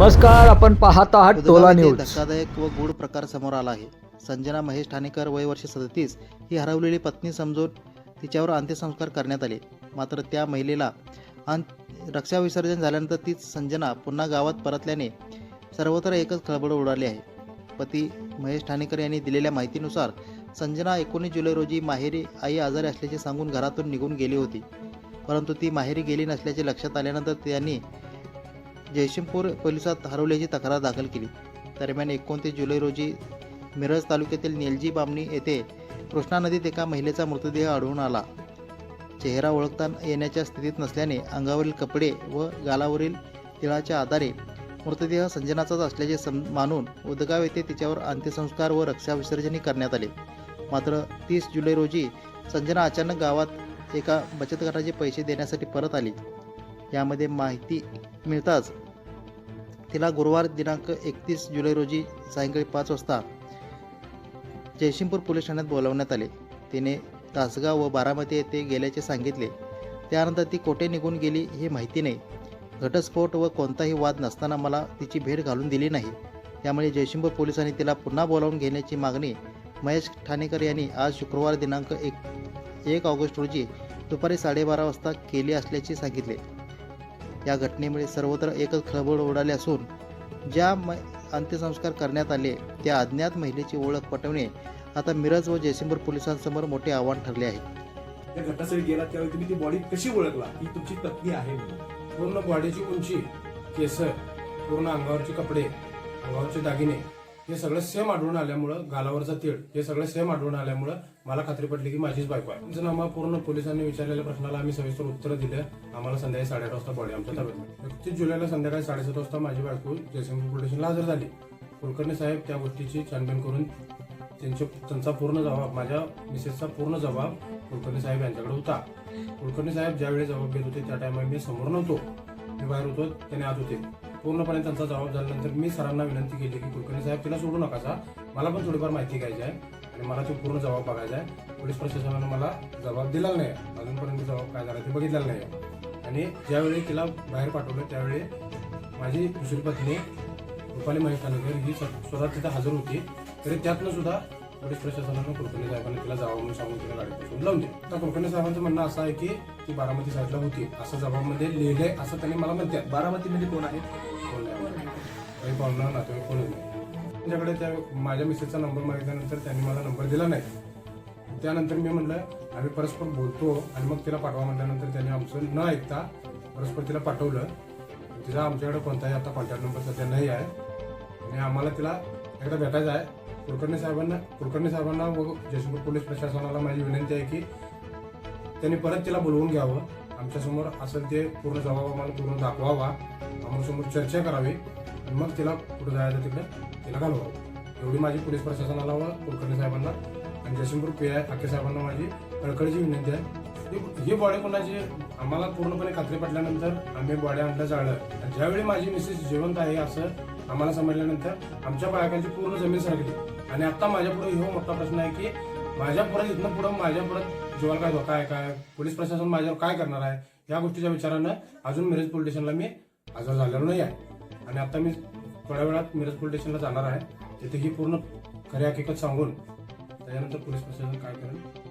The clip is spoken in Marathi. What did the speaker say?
नमस्कार आपण पाहत आहात टोला न्यूज. धक्कादायक व गूढ प्रकार समोर आला आहे. संजना महेश ठाणेकर वय वर्ष सदतीस. ही हरवलेली पत्नी समजून तिच्यावर अंत्यसंस्कार करण्यात आले. मात्र त्या महिलेला अं रक्षा विसर्जन झाल्यानंतर तीच संजना पुन्हा गावात परतल्याने सर्वत्र एकच खळबळ उडाली आहे. पती महेश ठाणेकर यांनी दिलेल्या माहितीनुसार संजना एकोणीस जुलै रोजी माहेरी आई आजारी असल्याचे सांगून घरातून निघून गेली होती. परंतु ती माहेरी गेली नसल्याचे लक्षात आल्यानंतर त्यांनी जयसिंगपूर पोलिसात हरवल्याची तक्रार दाखल केली. दरम्यान एकोणतीस जुलै रोजी मिरज तालुक्यातील नेलजी बामणी येथे कृष्णा नदीत एका महिलेचा मृतदेह आढळून आला. चेहरा ओळखता येण्याच्या स्थितीत नसल्याने अंगावरील कपडे व गालावरील तिळाच्या आधारे मृतदेह संजनाचाच असल्याचे सम मानून उदगाव येथे तिच्यावर अंत्यसंस्कार व रक्षाविसर्जनही करण्यात आले. मात्र तीस जुलै रोजी संजना अचानक गावात एका बचत गटाचे पैसे देण्यासाठी परत आली. यामध्ये माहिती मिळताच. तिला गुरुवार दिनांक एकतीस जुलै रोजी सायंकाळी पाच वाजता जयसिंगपूर पोलीस ठाण्यात बोलावण्यात आले. तिने तासगाव व बारामती येथे गेल्याचे सांगितले. त्यानंतर ती कोठे निघून गेली हे माहिती नाही. घटस्फोट व कोणताही वाद नसताना मला तिची भेट घालून दिली नाही. त्यामुळे जयसिंगपूर पोलिसांनी तिला पुन्हा बोलावून घेण्याची मागणी महेश ठाणेकर यांनी आज शुक्रवार दिनांक एक एक ऑगस्ट रोजी दुपारी साडेबारा वाजता केली असल्याचे सांगितले. या घटनेमुळे सर्वत्र एकच खळबळ उडाली असून ज्या म अंत्यसंस्कार करण्यात आले त्या अज्ञात महिलेची ओळख पटवणे आता मिरज व जयसिंगपूर पोलिसांसमोर मोठे आव्हान ठरले आहे. त्या घटनास्थळी गेला त्यावेळी तुम्ही ती बॉडी कशी ओळखला? की तुमची पत्नी आहे म्हणून. पूर्ण बॉडीची उंची केस पूर्ण अंगावरचे कपडे अंगावरचे दागिने हे सगळं सेम आढळून आल्यामुळं गालावरचा तीळ हे सगळं सेम आढळून आल्यामुळं मला खात्री पडली की माझीच बायको आहे. नामा पूर्ण पोलिसांनी विचारलेल्या प्रश्नाला आम्ही सविस्तर उत्तर दिले. आम्हाला संध्याकाळी साडेआठ वाजता बॉडी आमच्या ताब्यात एकतीस जुलैला संध्याकाळी साडेसात वाजता माझी बायको जयसिंगपूर पोलीस स्टेशनला हजर झाली. कुलकर्णी साहेब त्या गोष्टीची छानबीन करून त्यांचे त्यांचा पूर्ण जबाब माझ्या मिसेसचा पूर्ण जबाब कुलकर्णी साहेब यांच्याकडे होता. कुलकर्णी साहेब ज्यावेळी जबाब घेत होते त्या टायमाला मी समोर नव्हतो. मी बाहेर होतो त्याने आत होते. पूर्णपणे त्यांचा जबाब झाल्यानंतर मी सरांना विनंती केली की कुलकर्णी साहेब तिला सोडू नका सा मला पण थोडीफार माहिती घ्यायची आहे आणि मला तो पूर्ण जबाब बघायचा आहे. पोलीस प्रशासनानं मला जबाब दिला नाही अजूनपर्यंत जबाब काय झाला ते बघितलेलं नाही आणि ज्यावेळी तिला बाहेर पाठवलं त्यावेळी माझी दुसरी पत्नी रुपाली महेश ही स्वतः तिथे हजर होती. तरी त्यातनं सुद्धा पोलीस प्रशासनानं कुलकर्णी साहेबांनी तिला जावं म्हणून सांगून तिला गाडीपासून लावून दिली. आता कुलकर्णी साहेबांचं म्हणणं असं आहे की ती बारामती साईडला होती. असं जबाबमध्ये लिहिलंय असं त्यांनी मला म्हणतात. बारामतीमध्ये कोण आहे? कोण नाही. काही पाहुणा नातेवाईक कोणच नाही. त्यांच्याकडे त्या माझ्या मिसेसचा नंबर मागितल्यानंतर त्यांनी मला नंबर दिला नाही. त्यानंतर मी म्हटलं आम्ही परस्पर बोलतो आणि मग तिला पाठवा. म्हटल्यानंतर त्यांनी आमचं न ऐकता परस्पर तिला पाठवलं. तिचा आमच्याकडे कोणताही आता कॉन्टॅक्ट नंबर सध्या नाही आहे. आणि आम्हाला तिला एकदा भेटायचं आहे. कुलकर्णी साहेबांना कुलकर्णी साहेबांना व जयसिंगपूर पोलीस प्रशासनाला माझी विनंती आहे की त्यांनी परत तिला बोलवून घ्यावं. आमच्यासमोर असेल ते पूर्ण जबाब आम्हाला पूर्ण दाखवावा. आमच्यासमोर चर्चा करावी. आणि मग तिला कुठं जायचं तिकडे तिला घालवावं. एवढी माझी पोलीस प्रशासनाला व कुलकर्णी साहेबांना आणि जयसिंगपूर पी आय ठाके साहेबांना माझी कळकळीची विनंती आहे. ही- ही बॉडी कोणाची? आम्हाला पूर्णपणे खात्री पडल्यानंतर आम्ही बॉडी आणलं जाळलं. आणि ज्यावेळी माझी मिसेस जिवंत आहे असं आम्हाला समजल्यानंतर आमच्या बायकांची पूर्ण जमीन सरकली. आणि आता माझ्या पुढे हो मोठा प्रश्न आहे की माझ्या परत इथनं पुढं माझ्या परत जीवाला काय धोका आहे? काय पोलीस प्रशासन माझ्यावर काय करणार आहे? या गोष्टीच्या विचारानं अजून मिरज पोलीस स्टेशनला मी हजर झालेलो नाही आहे. आणि आता मी थोड्या वेळात मिरज पोलीस स्टेशनला जाणार आहे. तिथे ही पूर्ण खरी हकीकत सांगून त्याच्यानंतर पोलीस प्रशासन काय करेल?